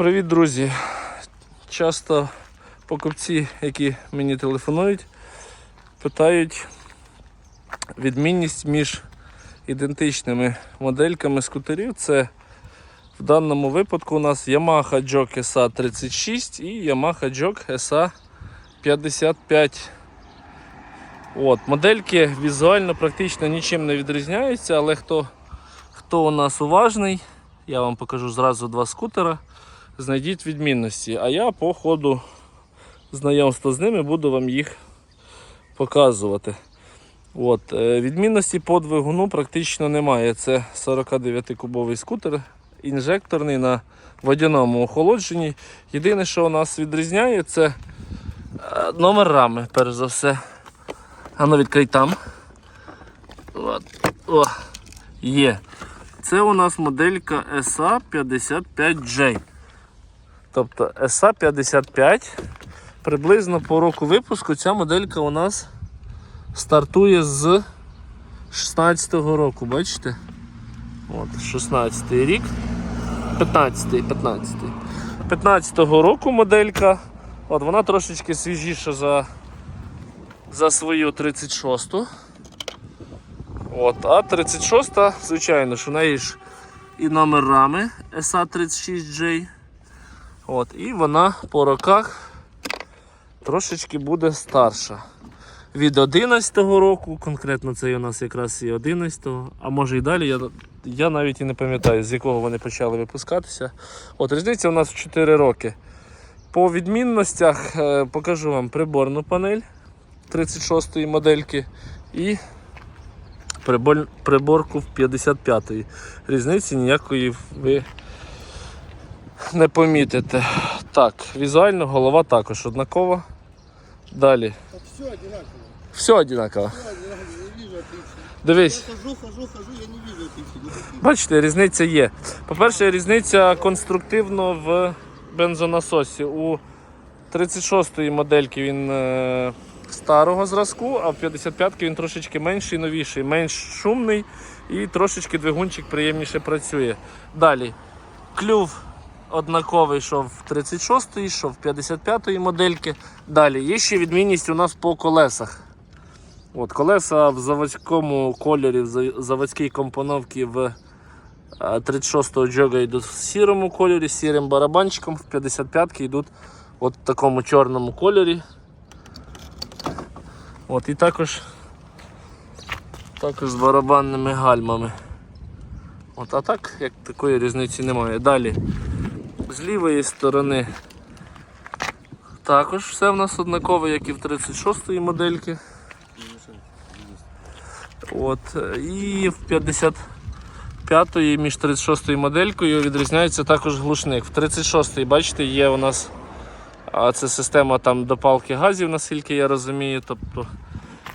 Привіт, друзі! Часто покупці, які мені телефонують, питають відмінність між ідентичними модельками скутерів. Це в даному випадку у нас Yamaha Jog SA36 і Yamaha Jog SA55. От, модельки візуально практично нічим не відрізняються, але хто, хто у нас уважний, я вам покажу зразу два скутера. Знайдіть відмінності. А я по ходу знайомства з ними буду вам їх показувати. От, е, відмінності по двигуну практично немає. Це 49-кубовий скутер, інжекторний на водяному охолодженні. Єдине, що у нас відрізняє, це е, номер рами, перш за все. А ну відкрий там. От. О, є. Це у нас моделька SA55J. Тобто SA55. Приблизно по року випуску ця моделька у нас стартує з 16-го року, бачите? От, 16-й рік. 15-й, 15-й. 15-го року моделька. От вона трошечки свіжіша за, за свою 36-ту. От, а 36-та, звичайно, що в неї ж і номер рами SA36J. От, і вона по роках трошечки буде старша. Від 11-го року, конкретно це у нас якраз і 11-го, а може і далі, я, я навіть і не пам'ятаю, з якого вони почали випускатися. От різниця у нас в 4 роки. По відмінностях е, покажу вам приборну панель 36-ї модельки і прибор, приборку в 55-ї. Різниці ніякої ви не помітите. Так, візуально голова також однакова. Далі. Так все одинаково. Все однаково. Все одинаково, не вижу отличий. Дивись, Я хожу, хожу, хожу, я не вижу никаких. бачите, різниця є. По-перше, різниця конструктивно в бензонасосі. У 36-ї модельки він е, старого зразку, а в 55-ки він трошечки менший, новіший, менш шумний і трошечки двигунчик приємніше працює. Далі. Клюв однаковий, що в 36-ї, що в 55-ї модельки. Далі. Є ще відмінність у нас по колесах. От, колеса в заводському кольорі, в заводській компоновці в е, 36-го джога йдуть в сірому кольорі, сірим барабанчиком, в 55-ки йдуть от в такому чорному кольорі. От, і також, також з барабанними гальмами. От, а так, як такої різниці немає. Далі, з лівої сторони також все в нас однакове, як і в 36-ї модельки. От, і в 55-ї між 36-ю моделькою відрізняється також глушник. В 36-й, бачите, є у нас а це система там допалки газів, наскільки я розумію, тобто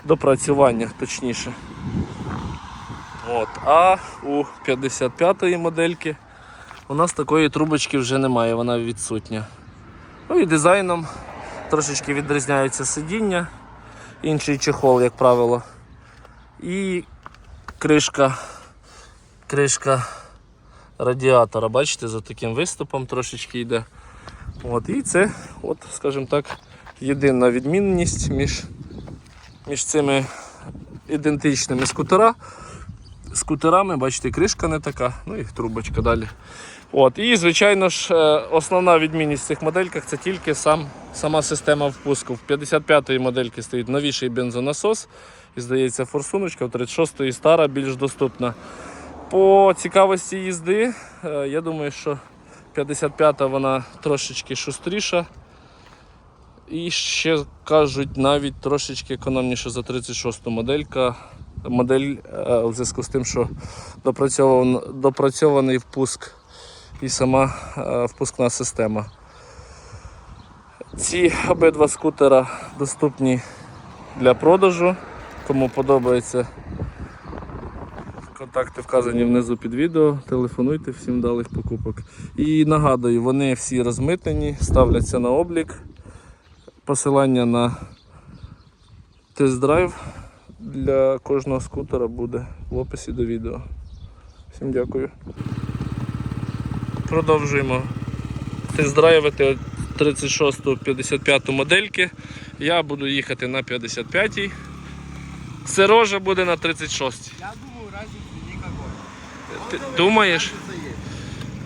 допрацювання точніше. От. А у 55-ї модельки у нас такої трубочки вже немає, вона відсутня. Ну і дизайном трошечки відрізняються сидіння, інший чехол, як правило. І кришка, кришка радіатора, бачите, за таким виступом трошечки йде. От, і це, от, скажімо так, єдина відмінність між, між цими ідентичними скутера. Скутерами, бачите, кришка не така, ну і трубочка далі. От, і, звичайно ж, е, основна відмінність в цих модельках це тільки сам, сама система впуску. В 55-ї модельки стоїть новіший бензонасос. І здається, форсуночка, в 36-ї стара, більш доступна. По цікавості їзди, е, я думаю, що 55-та вона трошечки шустріша. І ще кажуть, навіть трошечки економніше за 36-ту моделька. Модель е, в зв'язку з тим, що допрацьован- допрацьований впуск і сама е, впускна система. Ці обидва скутера доступні для продажу. Кому подобається, контакти вказані внизу під відео. Телефонуйте, всім далих покупок. І нагадую, вони всі розмитнені, ставляться на облік. Посилання на тест-драйв для кожного скутера буде в описі до відео. Всім дякую. Продовжуємо тест-драйвити 36-55 модельки. Я буду їхати на 55-й. Сережа буде на 36-й. Я думаю, никакой. Ти думаєш?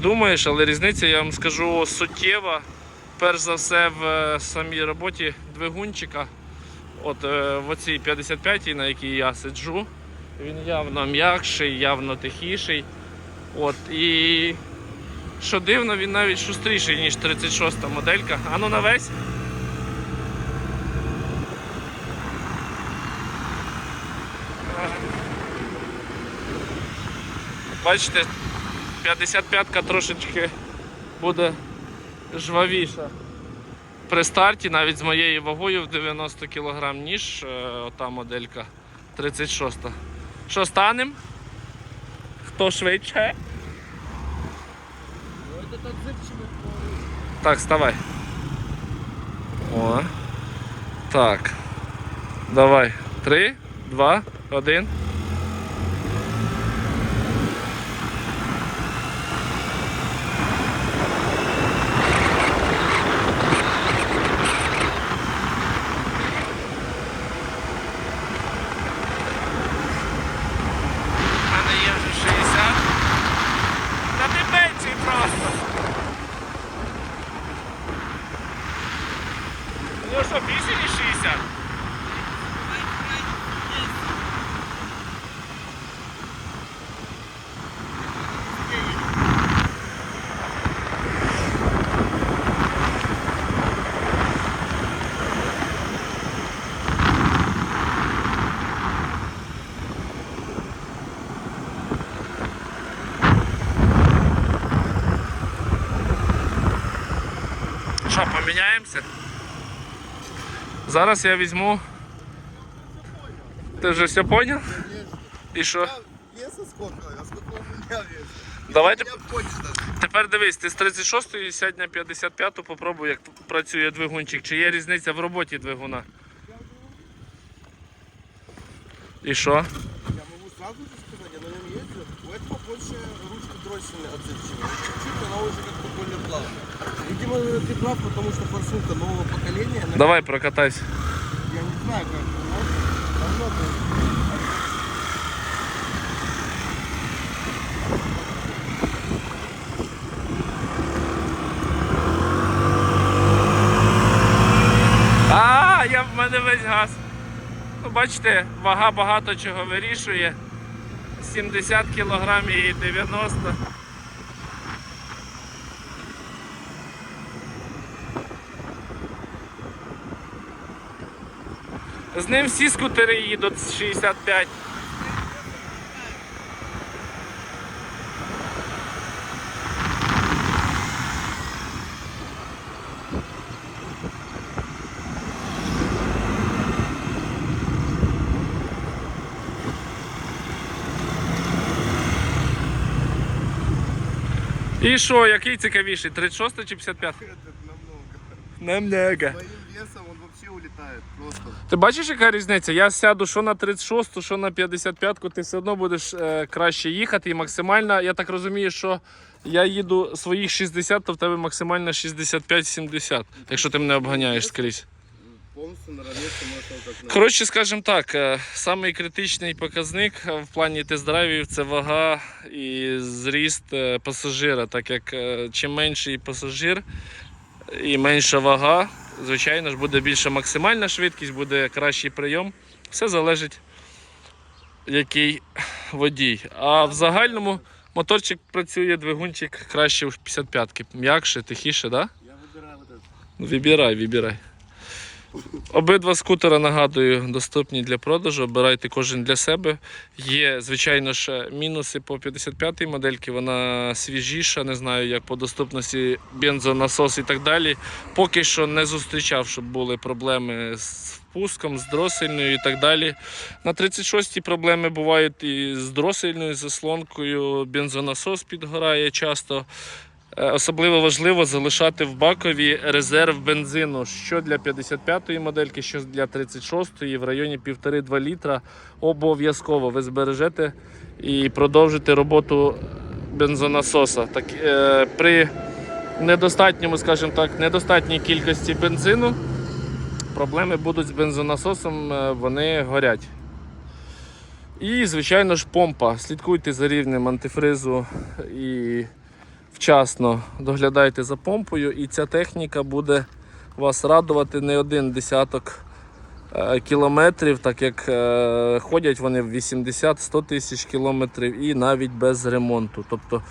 Думаєш, але різниця, я вам скажу, суттєва. Перш за все в е, самій роботі двигунчика. От е, в оцій 55-й, на якій я сиджу, він явно м'якший, явно тихіший. От, і що дивно, він навіть шустріший, ніж 36-та моделька. А ну на весь. Бачите, 55-ка трошечки буде жвавіша при старті, навіть з моєю вагою в 90 кг, ніж е, ота моделька 36. Що станем? Хто швидше? Ну, это тот зыбчивый Так, вставай. О. Так. Давай. Три, два, один. Ну що, більше ніж 60? Що, поміняємося? Зараз я візьму. Ти вже все поняв? І що? Веса сколько? А сколько у меня веса? Давайте тепер дивись, ти з 36-ї сядь на 55-ту, попробуй, як працює двигунчик. Чи є різниця в роботі двигуна? І що? Я могу сразу же сказать, я на нем ездил. У этого больше ручка дроссельная отзывчивая. Чуть-чуть она уже как бы более плавная. Видимо, ты прав, потому что форсунка нового поколения. она- Давай прокатайся. Я не знаю, как. но давно было. А, я в мене весь газ. Ну, бачите, вага багато чого вирішує. 70 кг і 90. З ним всі скутери їдуть з 65. І що, який цікавіший? 36 чи 55? Это намного. Намного. Своим весом он вообще улетает просто. Ти бачиш, яка різниця? Я сяду що на 36, що на 55, ти все одно будеш е, краще їхати. І максимально, я так розумію, що я їду своїх 60, то в тебе максимально 65-70, якщо ти мене обганяєш скрізь. Со мной шел. Коротше, скажімо так, е, самий критичний показник в плані тест-драйвів це вага і зріст е, пасажира, так як е, чим менший пасажир і менша вага, звичайно ж буде більша максимальна швидкість, буде кращий прийом. Все залежить, який водій. А в загальному моторчик працює, двигунчик краще в 55-ки. М'якше, тихіше, так? Да? Я это. Вибирай, вибирай. Обидва скутера, нагадую, доступні для продажу. Обирайте кожен для себе. Є, звичайно ж, мінуси по 55-й модельки. Вона свіжіша, не знаю, як по доступності бензонасос і так далі. Поки що не зустрічав, щоб були проблеми з впуском, з дросельною і так далі. На 36-й проблеми бувають і з дросельною заслонкою. Бензонасос підгорає часто. Е, Особливо важливо залишати в бакові резерв бензину, що для 55-ї модельки, що для 36-ї в районі 1,5-2 літра. Обов'язково ви збережете і продовжите роботу бензонасоса. Так, е, при недостатньому, скажімо так, недостатній кількості бензину, проблеми будуть з бензонасосом, е, вони горять. І, звичайно ж, помпа. Слідкуйте за рівнем антифризу і вчасно доглядайте за помпою, і ця техніка буде вас радувати не один десяток е, кілометрів, так як е, ходять вони в 80-100 тисяч кілометрів і навіть без ремонту. Тобто,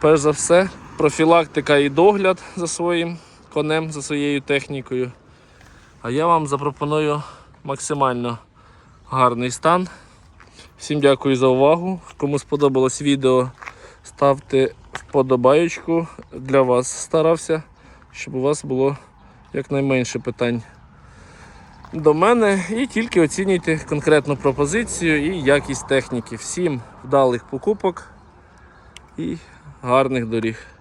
перш за все, профілактика і догляд за своїм конем, за своєю технікою. А я вам запропоную максимально гарний стан. Всім дякую за увагу. Кому сподобалось відео, ставте вподобайку Для вас старався, щоб у вас було якнайменше питань до мене. І тільки оцінюйте конкретну пропозицію і якість техніки. Всім вдалих покупок і гарних доріг.